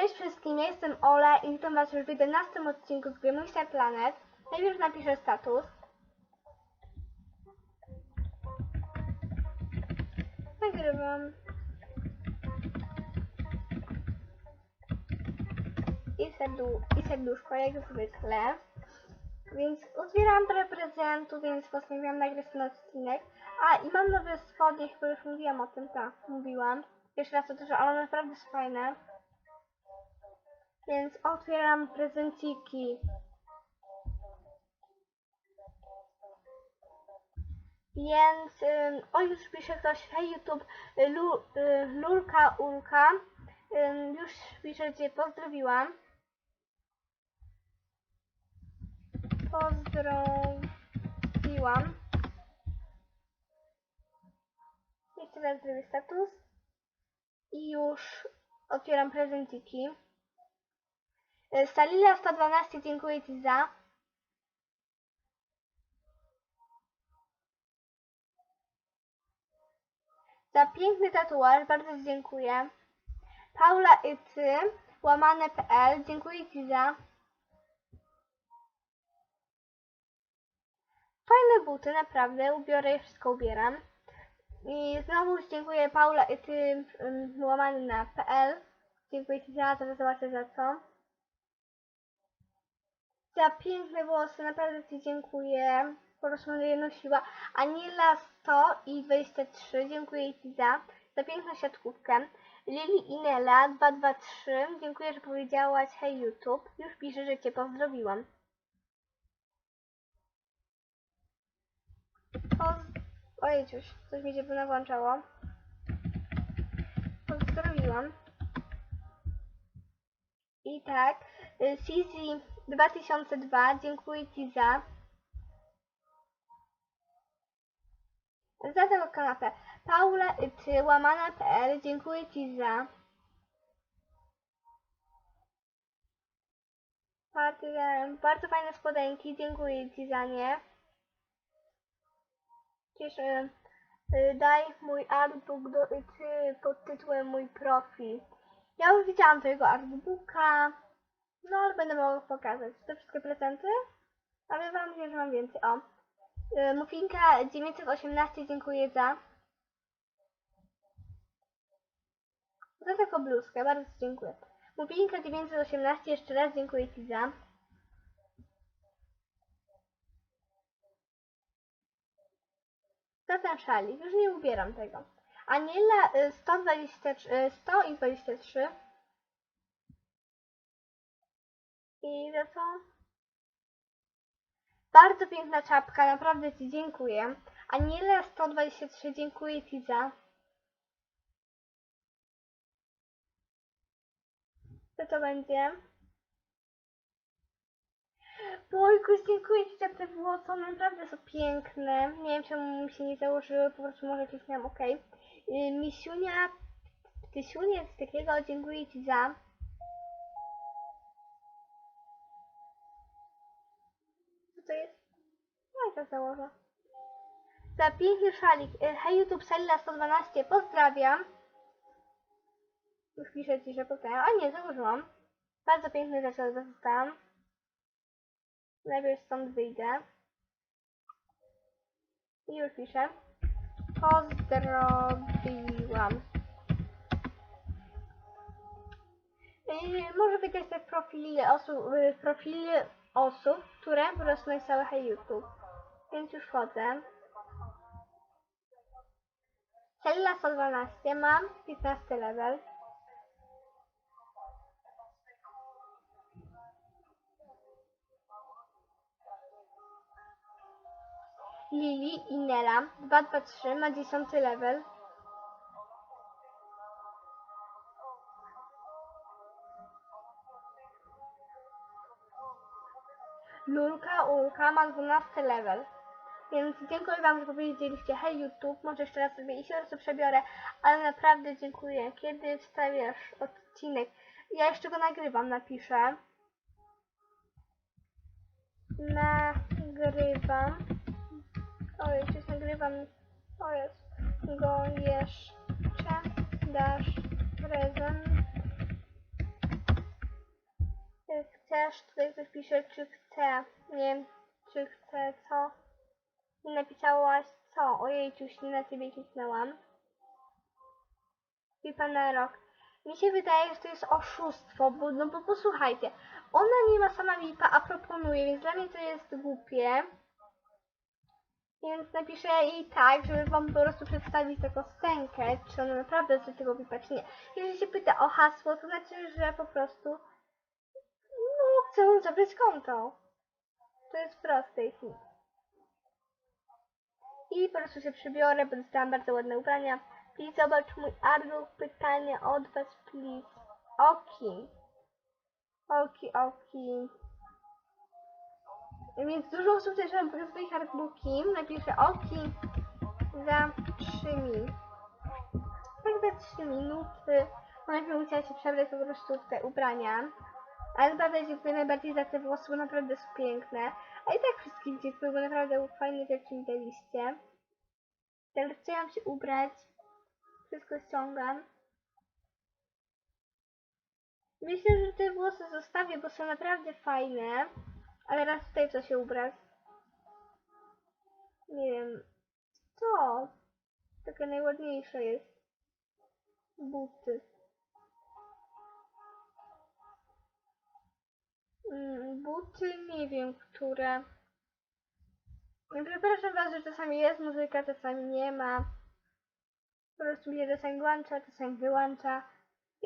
Cześć wszystkim, ja jestem Ola i witam was już w 11 odcinku z gry Planet. Najpierw napiszę status. Nagrywam. I, serdu I serduszko, jak zwykle. Więc uzbierałam trochę prezentów, więc postanowiłam nagrać ten odcinek. A, i mam nowe spodnie, chyba już mówiłam o tym, tak, mówiłam. Jeszcze raz to ale one naprawdę są fajne. Więc otwieram prezenciki. Więc, o już pisze ktoś, hej YouTube, Lu, y, Lurka Ulka, ym, już pisze, cię pozdrowiłam. Pozdrowiłam. Jeszcze raz zrobię status. I już otwieram prezenciki. Y, Salila 112, dziękuję Ci za. Za piękny tatuaż, bardzo Ci dziękuję. Paula i łamane.pl, dziękuję Ci za. Fajne buty, naprawdę, ubiorę je, wszystko ubieram. I znowu dziękuję Paula i Ty, um, łamany na PL. Dziękuję Ci za, zaraz zobaczę za co. Za piękne włosy, naprawdę Ci dziękuję. Po prostu będę je nosiła. Aniela 100 i 23, dziękuję Ci za. Za piękną siatkówkę. Lili Inela 223, dziękuję, że powiedziałaś hej YouTube. Już piszę, że Cię pozdrowiłam. Poz... Ojciuś, coś mi się tu nawłączało. Pozdrowiłam. I tak, y, Sisi 2002, dziękuję Ci za. Za tę kanapę. Paula y, Ty, łamana.pl, dziękuję Ci za. Bardzo fajne spodenki, dziękuję Ci za nie. Cieszę. y, Daj mój artbook do, y, pod tytułem mój profil. Ja już widziałam twojego artbooka. No, ale będę mogła pokazać. Te wszystkie prezenty? Ale wam wiem, że mam więcej. O. Y, Mufinka 918, dziękuję za. Za taką bluzkę, bardzo dziękuję. Mufinka 918, jeszcze raz dziękuję Ci za. Za ten szalik, już nie ubieram tego. Aniela y, 123, i 23. I za co? Bardzo piękna czapka, naprawdę Ci dziękuję. Aniela 123, dziękuję Ci za. Co to będzie? Bojkuś, dziękuję Ci za te włosy, one naprawdę są piękne. Nie wiem czemu mi się nie założyły, po prostu może kliknąłem OK. Misiunia, Tysiunia, coś takiego, dziękuję Ci za. To jest? No tak założę. Za piękny szalik. Yy, Hej YouTube, Salila 112, pozdrawiam. Już piszę Ci, że pozdrawiam. A nie, założyłam. Bardzo piękne rzeczy dostałam. Najpierw stąd wyjdę. I już piszę. Pozdrowiłam. Yy, może wygrać te profile osób, yy, profile osób, które hej YouTube. Więc już wchodzę. Celila 112 mam 15 level. Lili i Nela 223 ma 10 level. Lulka Ulka ma 12 level. Więc dziękuję Wam, że powiedzieliście hej YouTube, może jeszcze raz sobie i się przebiorę, ale naprawdę dziękuję. Kiedy wstawiasz odcinek? Ja jeszcze go nagrywam, napiszę. Nagrywam. O, jeszcze nagrywam. O jest. Go jeszcze dasz prezent. Też tutaj ktoś pisze, czy chce, nie wiem, czy chce, co? Nie napisałaś co? Ojej, już nie na ciebie kliknęłam. I pana rok. Mi się wydaje, że to jest oszustwo, bo, no bo posłuchajcie, ona nie ma sama VIPa, a proponuje, więc dla mnie to jest głupie. Więc napiszę jej tak, żeby wam po prostu przedstawić taką scenkę, czy ona naprawdę chce tego VIPa, czy nie. Jeżeli się pyta o hasło, to znaczy, że po prostu chcę zabrać konto. To jest proste i nic. I po prostu się przybiorę, bo dostałam bardzo ładne ubrania. Please zobacz mój artbook, pytanie od was, please. Oki. Oki, oki. Więc dużo osób też nam pokazuje artbooki. Napiszę oki za 3 min. Tak za 3 minuty. Ona musiała się przebrać po prostu w te ubrania. Ale naprawdę dziękuję najbardziej za te włosy, naprawdę są piękne. A i tak wszystkim dziękuję, bo naprawdę fajne rzeczy mi daliście. Teraz chciałam się ubrać. Wszystko ściągam. Myślę, że te włosy zostawię, bo są naprawdę fajne. Ale raz tutaj w co się ubrać. Nie wiem. Co? Takie najładniejsze jest. Buty. Buty nie wiem, które. Przepraszam was, że czasami jest muzyka, czasami nie ma. Po prostu mnie czasami włącza, czasami wyłącza.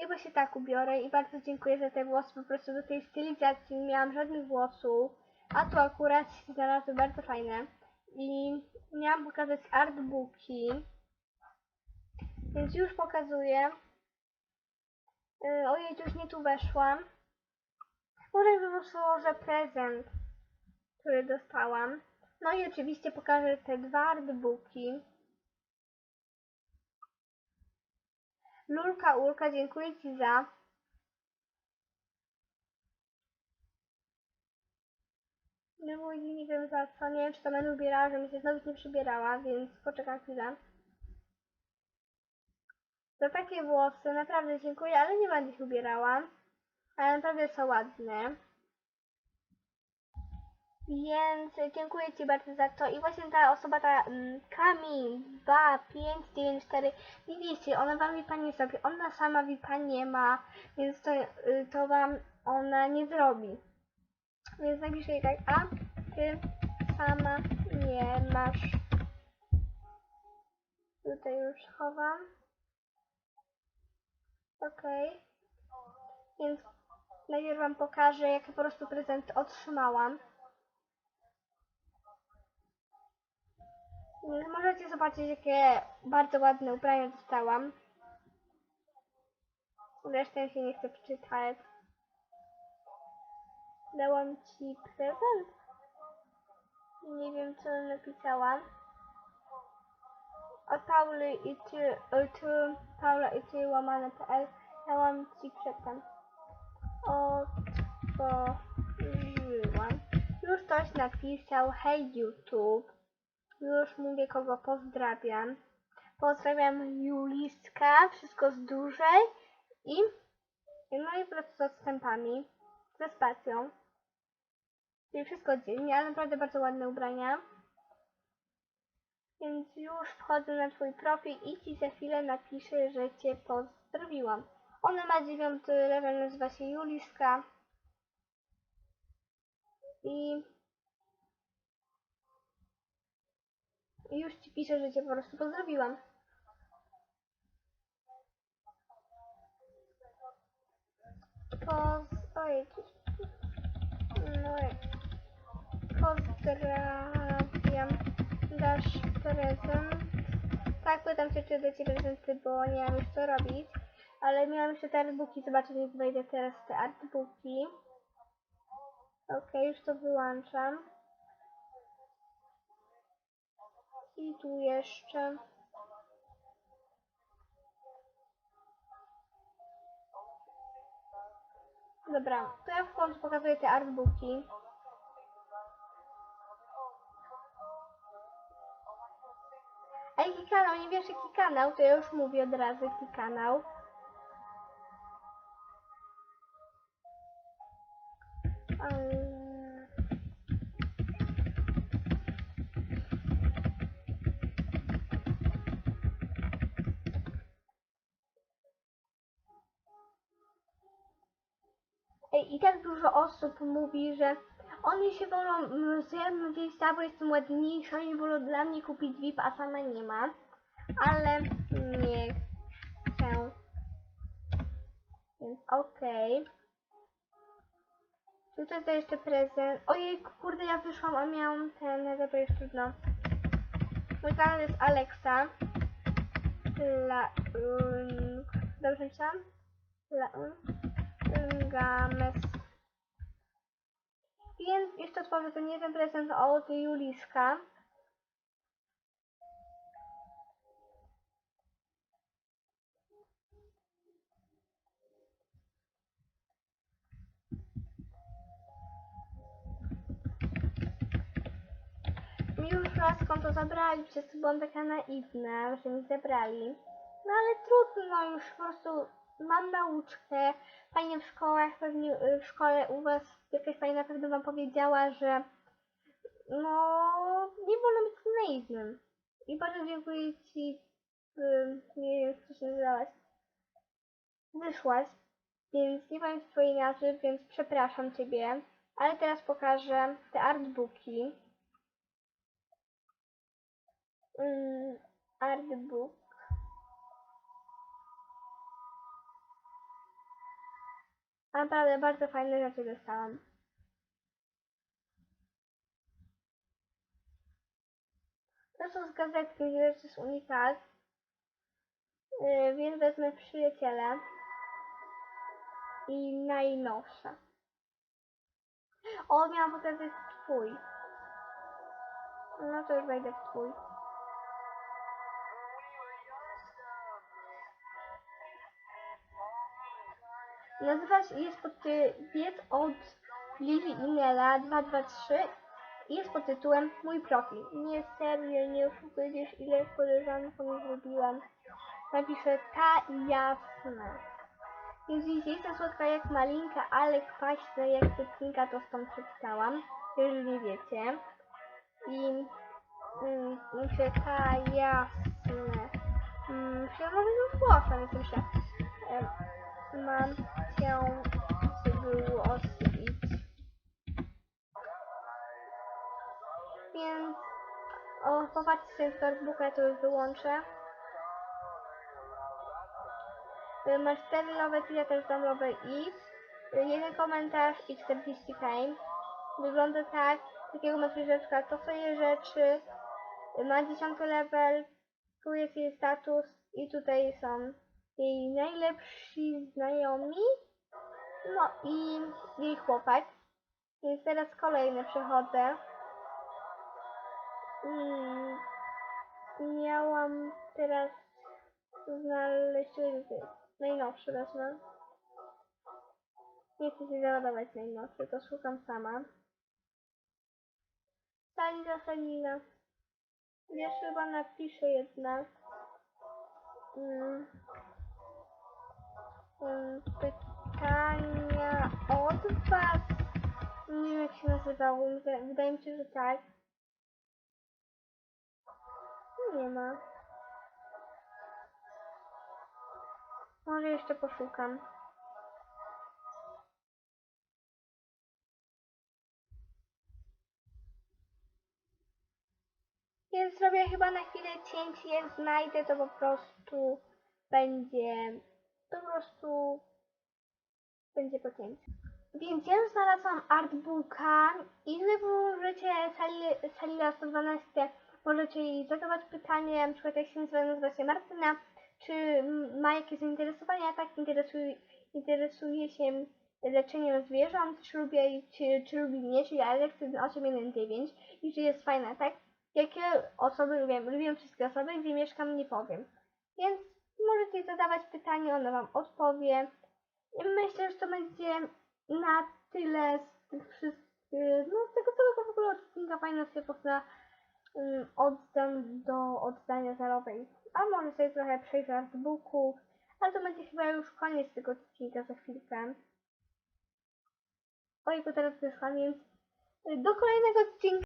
Bo się tak ubiorę i bardzo dziękuję za te włosy, po prostu do tej stylizacji nie miałam żadnych włosów, a tu akurat się znalazły bardzo fajne. I miałam pokazać artbooki, więc już pokazuję. Yy, ojej, już nie tu weszłam. By było, że prezent, który dostałam. No i oczywiście pokażę te dwa artbooki. Lulka, Ulka, dziękuję Ci za. No nie wiem za co, nie wiem czy to będę ubierała, żebym się znowu nie przybierała, więc poczekam chwilę. Za takie włosy naprawdę dziękuję, ale nie będę się ubierała. Ale naprawdę są ładne. Więc dziękuję Ci bardzo za to. I właśnie ta osoba, ta mm, Kami 2594, nie wiecie, ona Wam VIPa nie zrobi. Ona sama VIPa nie ma, więc to, y, to Wam ona nie zrobi. Więc napiszę jej tak, a Ty sama nie masz. Tutaj już chowam. Okej. Więc najpierw Wam pokażę, jaki po prostu prezent otrzymałam. Więc Możecie zobaczyć, jakie bardzo ładne ubrania dostałam. Zresztą się nie chcę przeczytać. Dałam ci prezent. Nie wiem, co napisałam. Od Pauly i ty, o, ty Paula i ty łamane PL. Dałam ci przedtem. Otworzyłam. Już ktoś napisał, hej YouTube. Już mówię, kogo pozdrawiam. Pozdrawiam Juliska, wszystko z dużej i no i prostu z odstępami, ze spacją. Czyli wszystko dziennie, ale naprawdę bardzo ładne ubrania. Więc już wchodzę na Twój profil i Ci za chwilę napiszę, że Cię pozdrowiłam. Ona ma dziewiąty level, nazywa się Juliska. I już ci piszę, że cię po prostu pozdrowiłam. Poz... Ojej, no Pozdrawiam. Dasz prezent? Tak, pytam się, czy ciebie prezenty, bo nie mam już co robić. Ale miałam jeszcze te artbooki, zobaczę, jak wejdę teraz te artbooki. Okej, już to wyłączam. I tu jeszcze. Dobra, to ja w końcu pokazuję te artbooki. A jaki kanał? Nie wiesz jaki kanał? To ja już mówię od razu jaki kanał. I tak dużo osób mówi, że oni się wolą mm, ze mną wziąć bo jestem ładniejsza, oni wolą dla mnie kupić VIP, a sama nie ma. Ale nie chcę. Więc okej. Tutaj to jeszcze prezent. Ojej, kurde, ja wyszłam, a miałam ten, no dobra, już trudno. Mój kanał jest Alexa. La... Um, dobrze myślałam? La... Um, Games. Więc jeszcze otworzę ten jeden prezent od Juliska. Mi już raz konto zabrali, przez to byłam taka naiwna, że mi zabrali. No ale trudno, już po prostu mam nauczkę. Fajnie w szkołach, pewnie w szkole u was jakaś pani na pewno wam powiedziała, że no nie wolno być naiwnym. I bardzo dziękuję ci, y, nie wiem co się nazywałaś. Wyszłaś, więc nie pamiętam twojej nazwy, więc przepraszam ciebie. Ale teraz pokażę te artbooki. Mm, artbook. Naprawdę bardzo fajne rzeczy dostałam. To są z gazetki, to jest unikat. Yy, więc wezmę przyjaciele. I najnowsza. O, miałam pokazać twój. No to już wejdę w twój. Nazywa się, jest pod biec od Lili i Nela 223 i jest pod tytułem Mój profil. Nie serio, nie oszukuję, wiesz ile koleżankom zrobiłam. Napiszę ta jasna. Więc jestem słodka jak malinka, ale kwaśna jak cytrinka, to stąd przeczytałam, jeżeli nie wiecie. I mm, myślę, ta jasne. Mm, myślę, może już więc myślę. em, Mam cię zgłosić. Więc o, popatrzcie z Facebooka, to już wyłączę. Masz 4 nowe, ja też dam nowe i jeden komentarz i 40 fame. Wygląda tak, takiego ma rzeczka, to jej rzeczy, ma 10 level, tu jest jej status i tutaj są jej najlepsi znajomi, no i jej chłopak. Więc teraz kolejne przechodzę. Mm, miałam teraz znaleźć najnowszy wezmę. Nie chcę się załadować najnowszy, to szukam sama. Salina, Salina. Wiesz, chyba napiszę jednak. Mm. Pytania od was. Nie wiem jak się nazywało, wyda- wydaje mi się, że tak. Nie ma. Może jeszcze poszukam. Więc zrobię chyba na chwilę cięcie, jak znajdę to po prostu będzie po prostu będzie po cięciu. Więc ja znalazłam artbooka i gdy możecie sali, Salila 112 możecie jej zadawać pytanie, na przykład jak się nazywa, nazywa się Martyna, czy ma jakieś zainteresowania, tak interesuje, interesuje się leczeniem zwierząt, czy lubi, czy, czy lubi mnie, czyli Aleksy 819 i czy jest fajna, tak? Jakie osoby lubię? Lubię wszystkie osoby, gdzie mieszkam, nie powiem. Więc możecie zadawać pytanie, ona wam odpowie. Myślę, że to będzie na tyle z tych wszystkich, no z tego całego w ogóle odcinka po prostu um, oddam do oddania zerowej. A może sobie trochę przejść z artbooków, ale to będzie chyba już koniec tego odcinka za chwilkę. O jego teraz wyszłam, więc do kolejnego odcinka